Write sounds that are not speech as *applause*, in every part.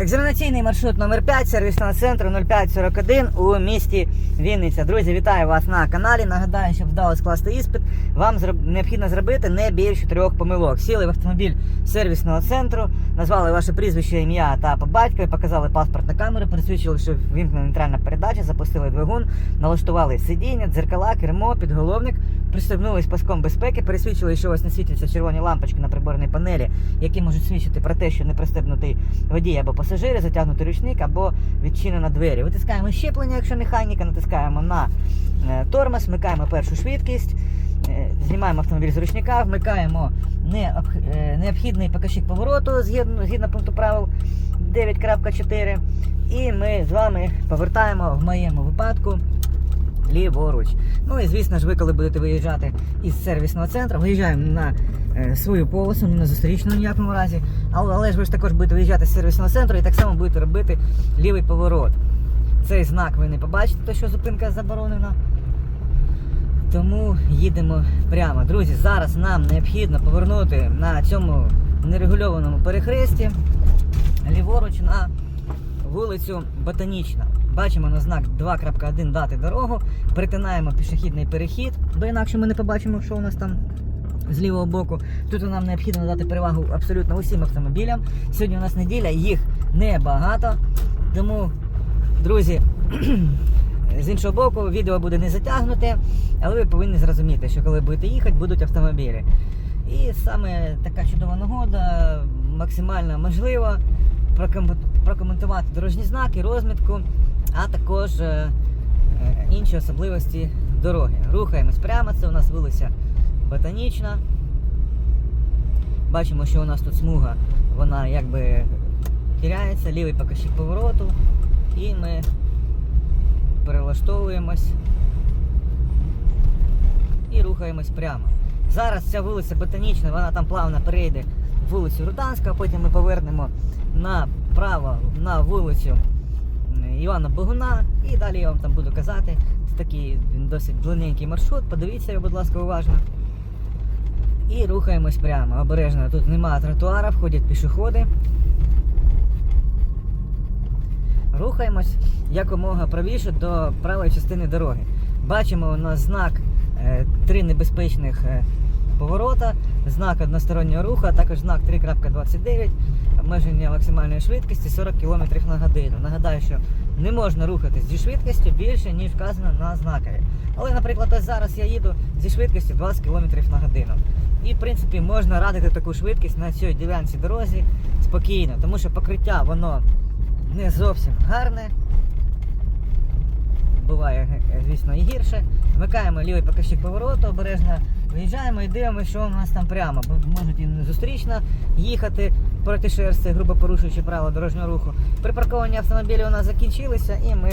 Екзаменаційний маршрут номер 5 сервісного центру 0541 у місті Вінниця. Друзі, вітаю вас на каналі. Нагадаю, щоб вдало скласти іспит, вам необхідно зробити не більше трьох помилок. Сіли в автомобіль сервісного центру, назвали ваше прізвище, ім'я та по батькові, показали паспорт на камеру, пересвідчили, що вімкнена нейтральна передача, запустили двигун, налаштували сидіння, дзеркала, кермо, підголовник, пристебнулись паском безпеки, пересвідчили, що у вас не світяться червоні лампочки на приборній панелі, які можуть свідчити про те, що не пристебнутий водій або пасажири, затягнутий ручник або відчинена двері. Витискаємо щеплення, якщо механіка, натискаємо на е, тормоз, вмикаємо першу швидкість, е, знімаємо автомобіль з ручника, вмикаємо е, необхідний показчик повороту згідно, згідно пункту правил 9.4. І ми з вами повертаємо в моєму випадку ліворуч. Ну і звісно ж, ви, коли будете виїжджати із сервісного центру, виїжджаємо на е, свою полосу, не на зустрічну ні в якому разі. Але, але ж ви ж також будете виїжджати з сервісного центру і так само будете робити лівий поворот. Цей знак ви не побачите, то що зупинка заборонена. Тому їдемо прямо. Друзі, зараз нам необхідно повернути на цьому нерегульованому перехресті ліворуч на вулицю Ботанічна. Бачимо на знак 2.1 дати дорогу, перетинаємо пішохідний перехід, бо інакше ми не побачимо, що у нас там з лівого боку. Тут нам необхідно надати перевагу абсолютно усім автомобілям. Сьогодні у нас неділя, їх небагато. Тому, друзі, *clears throat* з іншого боку, відео буде не затягнуте, але ви повинні зрозуміти, що коли будете їхати, будуть автомобілі. І саме така чудова нагода, максимально можлива прокоментувати дорожні знаки, розмітку, а також е, е, інші особливості дороги. Рухаємось прямо, це у нас вулиця Ботанічна. Бачимо, що у нас тут смуга, вона якби тіряється, лівий показчик повороту, і ми перелаштовуємось і рухаємось прямо. Зараз ця вулиця Ботанічна, вона там плавно перейде вулицю Руданська, потім ми повернемо направо на вулицю Івана Богуна. І далі я вам там буду казати. Це такий він досить длинненький маршрут. Подивіться його, будь ласка, уважно. І рухаємось прямо. Обережно. Тут немає тротуара, входять пішоходи. Рухаємось якомога правіше до правої частини дороги. Бачимо у нас знак е, три небезпечних е, поворота, знак одностороннього руху, а також знак 3.29, обмеження максимальної швидкості 40 км на годину. Нагадаю, що не можна рухатись зі швидкістю більше, ніж вказано на знакові. Але, наприклад, ось зараз я їду зі швидкістю 20 км на годину. І, в принципі, можна радити таку швидкість на цій ділянці дорозі спокійно, тому що покриття воно не зовсім гарне. Буває, е, звісно, і гірше. Вмикаємо лівий показчик повороту, обережно виїжджаємо і дивимося, що у нас там прямо. Бо можуть і зустрічно їхати проти шерсти, грубо порушуючи правила дорожнього руху. Припарковані автомобілі у нас закінчилися і ми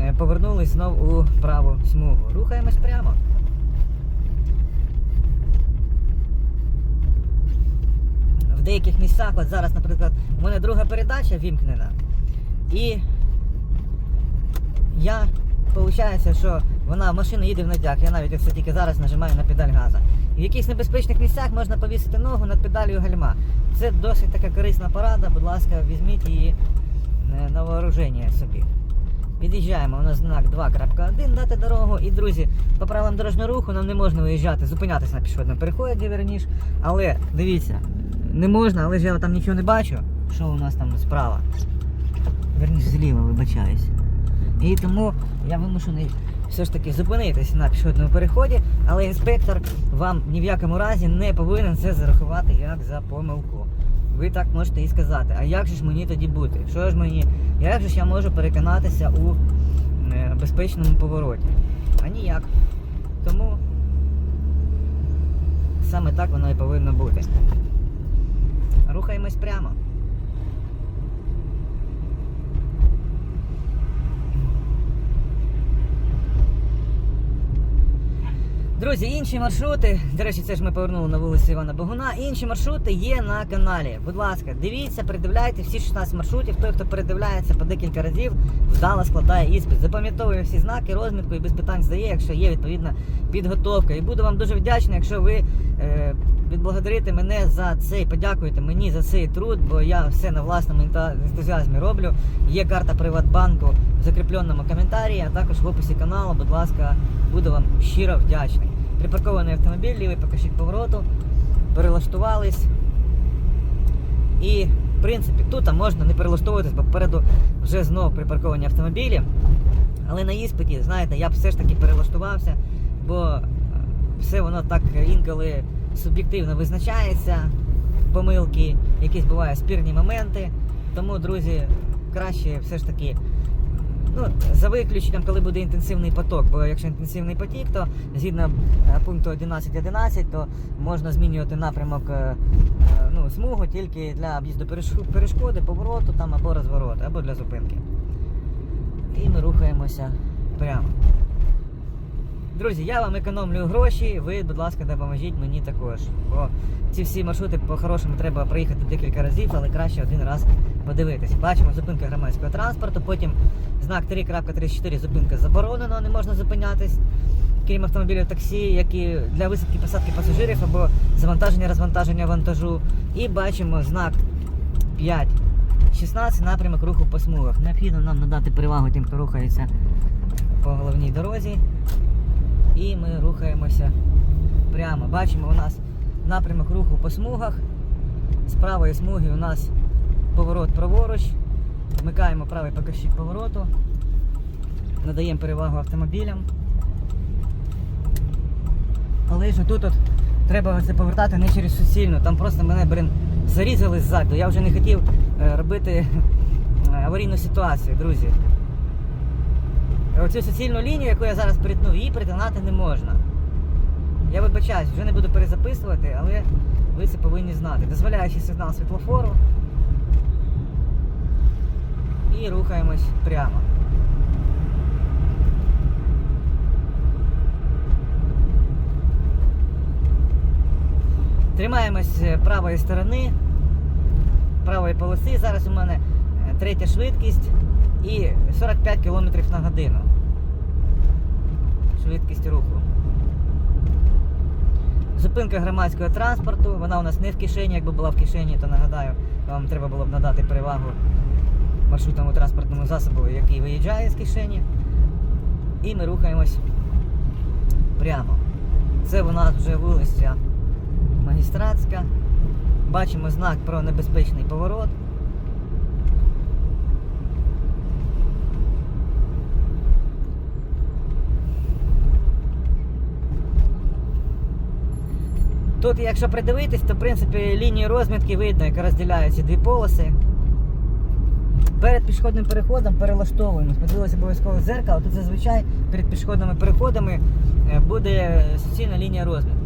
е, повернулись знов у праву смугу. Рухаємось прямо. В деяких місцях, от зараз, наприклад, у мене друга передача вімкнена. І я, виходить, що вона машина їде в натяг. Я навіть ось тільки зараз нажимаю на педаль газа. В якихось небезпечних місцях можна повісити ногу над педалью гальма. Це досить така корисна порада, будь ласка, візьміть її е, на вооруження собі. Від'їжджаємо, у нас знак 2.1, дати дорогу. І, друзі, по правилам дорожнього руху нам не можна виїжджати, зупинятися на пішохідному переході, верніш. Але дивіться, не можна, але ж я там нічого не бачу. Що у нас там справа? Верніш зліва, вибачаюсь. І тому я вимушений все ж таки зупинитись на пішохідному переході, але інспектор вам ні в якому разі не повинен це зарахувати як за помилку. Ви так можете і сказати, а як же ж мені тоді бути? Що ж мені? Як же ж я можу переконатися у е, безпечному повороті? А ніяк. Тому саме так воно і повинно бути. Рухаємось прямо. Друзі, інші маршрути, до речі, це ж ми повернули на вулицю Івана Богуна. Інші маршрути є на каналі. Будь ласка, дивіться, передивляйте всі 16 маршрутів. Той, хто передивляється по декілька разів, вдало складає іспит. Запам'ятовує всі знаки, розмітку і без питань здає, якщо є відповідна підготовка. І буду вам дуже вдячний, якщо ви е, відблагодарите мене за це і подякуєте мені за цей труд, бо я все на власному ентузіазмі роблю. Є карта Приватбанку в закріпленому коментарі, а також в описі каналу. Будь ласка, буду вам щиро вдячний. Припаркований автомобіль, лівий покажіть повороту, перелаштувались. І, в принципі, тут можна не перелаштовуватись, бо попереду вже знов припарковані автомобілі. Але на іспиті, знаєте, я б все ж таки перелаштувався, бо е, все воно так інколи суб'єктивно визначається, помилки, якісь бувають спірні моменти. Тому, друзі, краще все ж таки. Ну, за виключенням, коли буде інтенсивний поток, бо якщо інтенсивний потік, то згідно е, пункту 11.11, то можна змінювати напрямок е, е, ну, смугу тільки для об'їзду перешкоди, повороту там або розвороту, або для зупинки. І ми рухаємося прямо. Друзі, я вам економлю гроші, ви, будь ласка, допоможіть мені також. Бо ці всі маршрути по-хорошому треба проїхати декілька разів, але краще один раз подивитися. Бачимо зупинка громадського транспорту, потім знак 3.34 зупинка заборонено, не можна зупинятись. Крім автомобілів таксі, які для висадки посадки пасажирів або завантаження розвантаження вантажу. І бачимо знак 5. 16 напрямок руху по смугах. Необхідно нам надати перевагу тим, хто рухається по головній дорозі. І ми рухаємося прямо. Бачимо у нас напрямок руху по смугах. З правої смуги у нас поворот праворуч. Вмикаємо правий покажчик повороту. Надаємо перевагу автомобілям. Але ж тут от треба це повертати не через суцільну. Там просто мене, блин, зарізали ззаду. Я вже не хотів е, робити е, аварійну ситуацію, друзі. Оцю суцільну лінію, яку я зараз перетну, її перетинати не можна. Я вибачаюсь, вже не буду перезаписувати, але ви це повинні знати. Дозволяючи сигнал світлофору. І рухаємось прямо. Тримаємось е, правої сторони, правої полоси. Зараз у мене е, третя швидкість і 45 км на годину. Швидкість руху. Зупинка громадського транспорту, вона у нас не в кишені, якби була в кишені, то нагадаю, вам треба було б надати перевагу маршрутному транспортному засобу, який виїжджає з кишені. І ми рухаємось прямо. Це у нас вже вулиця Магістратська. Бачимо знак про небезпечний поворот. Тут, якщо придивитись, то в принципі лінії розмітки видно, як розділяють ці дві полоси. Перед пішохідним переходом перелаштовуємось. Подивилися обов'язково зеркало. Тут зазвичай перед пішохідними переходами е, буде суцільна лінія розмітки.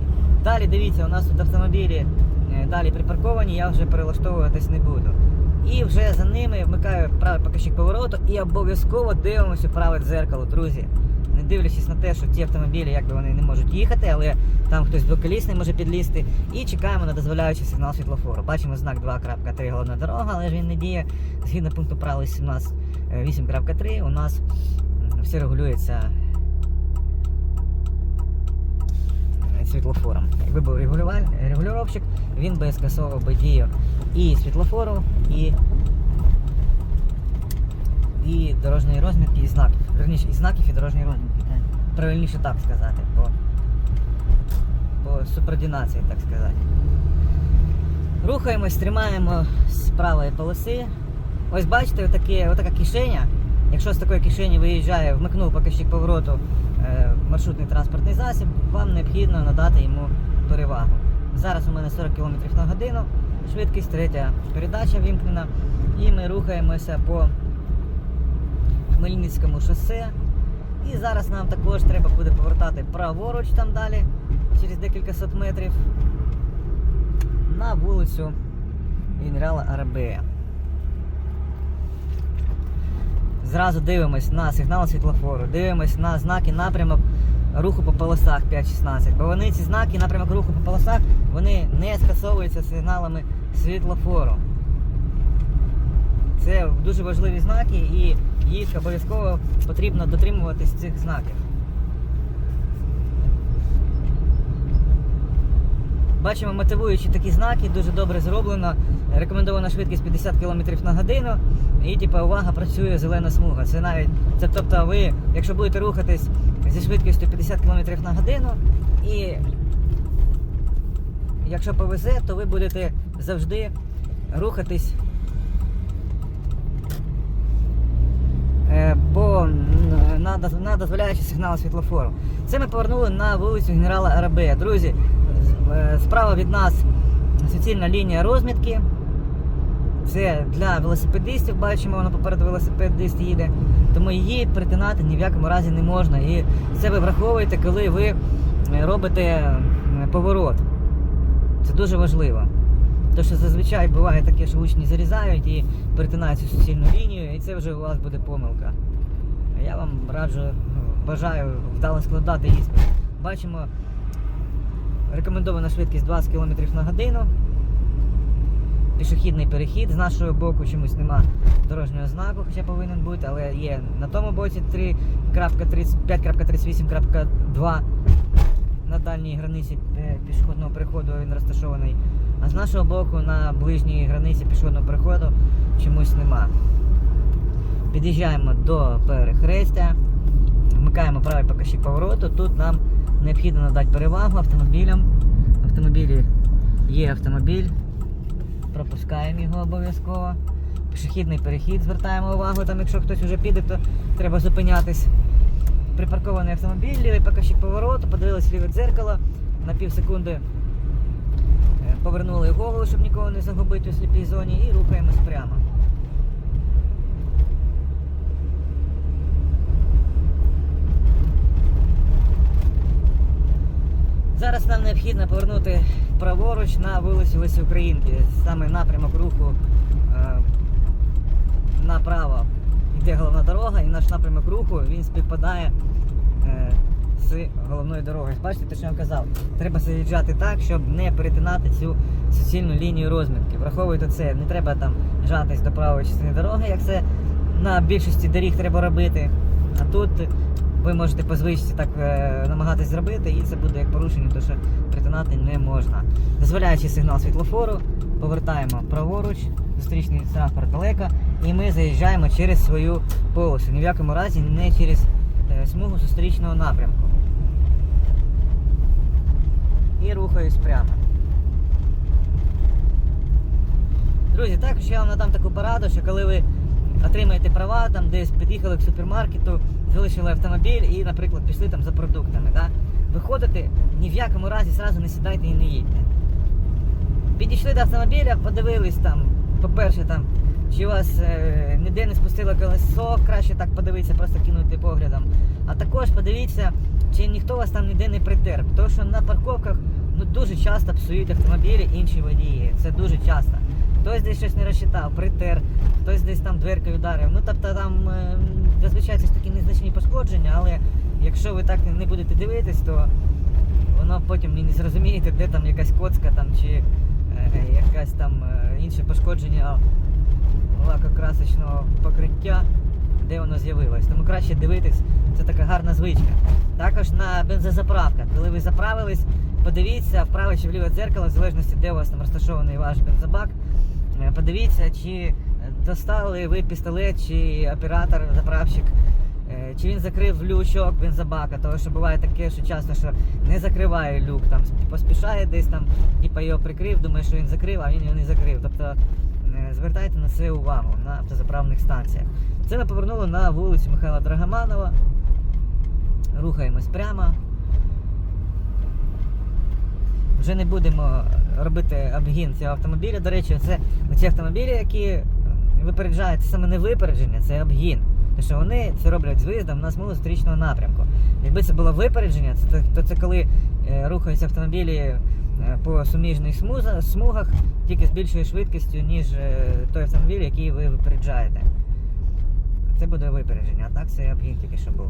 Далі дивіться, у нас тут автомобілі е, далі припарковані, я вже перелаштовуватись не буду. І вже за ними вмикаю правий покажчик повороту і обов'язково дивимося праве дзеркало, друзі. Не дивлячись на те, що ті автомобілі якби вони не можуть їхати, але там хтось двоколісний може підлізти. І чекаємо на дозволяючий сигнал світлофору. Бачимо знак 2.3 головна дорога, але ж він не діє. Згідно пункту правил 17 е, 8.3 у нас все регулюється е, світлофором. Якби був регулюваль... регулюровщик, він би скасовував би дію і світлофору, і і дорожньої розмітки, і знаків. Верніше, і знаків, і дорожньої розмітки. Правильніше так сказати, по, по субординації, так сказати. Рухаємось, тримаємо з правої полоси. Ось бачите, отаке, отака кишеня. Якщо з такої кишені виїжджає, вмикнув покажчик повороту е, маршрутний транспортний засіб, вам необхідно надати йому перевагу. Зараз у мене 40 км на годину, швидкість третя передача вімкнена. І ми рухаємося по Хмельницькому шосе. І зараз нам також треба буде повертати праворуч там далі, через декілька сот метрів, на вулицю генерала Арабея. Зразу дивимось на сигнал світлофору, дивимось на знаки напрямок руху по полосах 5.16. Бо вони ці знаки, напрямок руху по полосах, вони не скасовуються сигналами світлофору. Це дуже важливі знаки і їх обов'язково потрібно дотримуватись цих знаків. Бачимо мотивуючі такі знаки, дуже добре зроблено. Рекомендована швидкість 50 км на годину. І типу, увага, працює зелена смуга. Це навіть, це, тобто ви, якщо будете рухатись зі швидкістю 50 км на годину, і якщо повезе, то ви будете завжди рухатись м, на, дозволяючий сигнал світлофору. Це ми повернули на вулицю генерала Арабея. Друзі, е, справа від нас суцільна лінія розмітки. Це для велосипедистів, бачимо, воно попереду велосипедист їде. Тому її перетинати ні в якому разі не можна. І це ви враховуєте, коли ви е, робите поворот. Це дуже важливо. Тому що зазвичай буває таке, що учні зарізають і перетинають цю суцільну лінію, і це вже у вас буде помилка. Я вам раджу, ну, бажаю вдало складати іспит. Бачимо рекомендована швидкість 20 км на годину. Пішохідний перехід. З нашого боку чомусь нема дорожнього знаку, хоча повинен бути, але є на тому боці 3.30 5.38.2 на дальній границі е, пішохідного переходу він розташований. А з нашого боку на ближній границі пішохідного переходу чомусь нема. Під'їжджаємо до перехрестя, вмикаємо правий покажчик повороту. Тут нам необхідно надати перевагу автомобілям. В автомобілі є автомобіль, пропускаємо його обов'язково. Пішохідний перехід, звертаємо увагу, там якщо хтось вже піде, то треба зупинятись. Припаркований автомобіль, лівий покажчик повороту, подивились ліве дзеркало, на пів секунди повернули голову, щоб нікого не загубити у сліпій зоні, і рухаємось прямо. Зараз нам необхідно повернути праворуч на вулицю Лисі Українки. Саме напрямок руху е, направо йде головна дорога, і наш напрямок руху він співпадає е, з головною дорогою. Бачите, те, що я казав, треба заїжджати так, щоб не перетинати цю суцільну лінію розмітки. Враховуйте це, не треба там жатись до правої частини дороги, як це на більшості доріг треба робити. А тут ви можете по звичці так е, намагатись зробити, і це буде як порушення, тому що притинати не можна. Дозволяючи сигнал світлофору, повертаємо праворуч, зустрічний транспорт далеко, і ми заїжджаємо через свою полосу. Ні в якому разі не через е, смугу зустрічного напрямку. І рухаюсь прямо. Друзі, також я вам надам таку пораду, що коли ви отримаєте права, там десь під'їхали к супермаркету, залишили автомобіль і, наприклад, пішли там за продуктами. Да? Виходите, ні в якому разі зразу не сідайте і не їдьте. Підійшли до автомобіля, подивились там, по-перше, там, чи у вас е, ніде не спустило колесо, краще так подивитися, просто кинути поглядом. А також подивіться, чи ніхто вас там ніде не притер. Тому що на парковках ну, дуже часто псують автомобілі інші водії. Це дуже часто. Хтось десь щось не розчитав, притер, хтось десь там дверкою ударив. Ну тобто там е, зазвичай це ж такі незначні пошкодження, але якщо ви так не будете дивитись, то воно потім не зрозумієте, де там якась коцка там чи е, якась там е, інше пошкодження лакокрасочного покриття, де воно з'явилось. Тому краще дивитись, це така гарна звичка. Також на бензозаправках, коли ви заправились, подивіться вправо чи вліве дзеркало, в залежності, де у вас там розташований ваш бензобак. Е, Подивіться, чи достали ви пістолет, чи оператор, заправщик, е, чи він закрив лючок бензобака, тому що буває таке, що часто що не закриває люк, там поспішає десь там і його прикрив, думає, що він закрив, а він його не закрив. Тобто звертайте на це увагу на автозаправних станціях. Це ми повернули на вулицю Михайла Драгоманова. Рухаємось прямо. Вже не будемо робити обгін цього автомобіля. До речі, це ці автомобілі, які е, випереджають, це саме не випередження, це обгін. Тому що вони це роблять з виїздом на смугу зустрічного напрямку. Якби це було випередження, то це коли е, рухаються автомобілі по суміжних смугах тільки з більшою швидкістю, ніж е, той автомобіль, який ви випереджаєте. це буде випередження, а так це обгін тільки що був.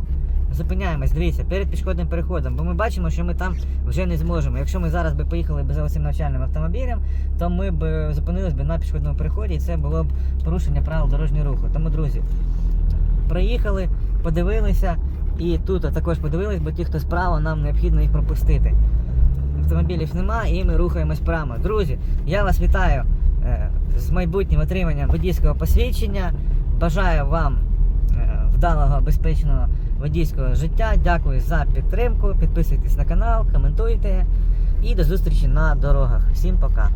Зупиняємось, дивіться, перед пішохідним переходом, бо ми бачимо, що ми там вже не зможемо. Якщо ми зараз би поїхали за цим навчальним автомобілем, то ми б е, зупинились б на пішохідному переході, і це було б порушення правил дорожнього руху. Тому, друзі, проїхали, подивилися, і тут також подивились, бо ті, хто справа, нам необхідно їх пропустити. Автомобілів нема, і ми рухаємось прямо. Друзі, я вас вітаю е, з майбутнім отриманням водійського посвідчення. Бажаю вам е, вдалого, безпечного водійського життя. Дякую за підтримку. Підписуйтесь на канал, коментуйте і до зустрічі на дорогах. Всім пока!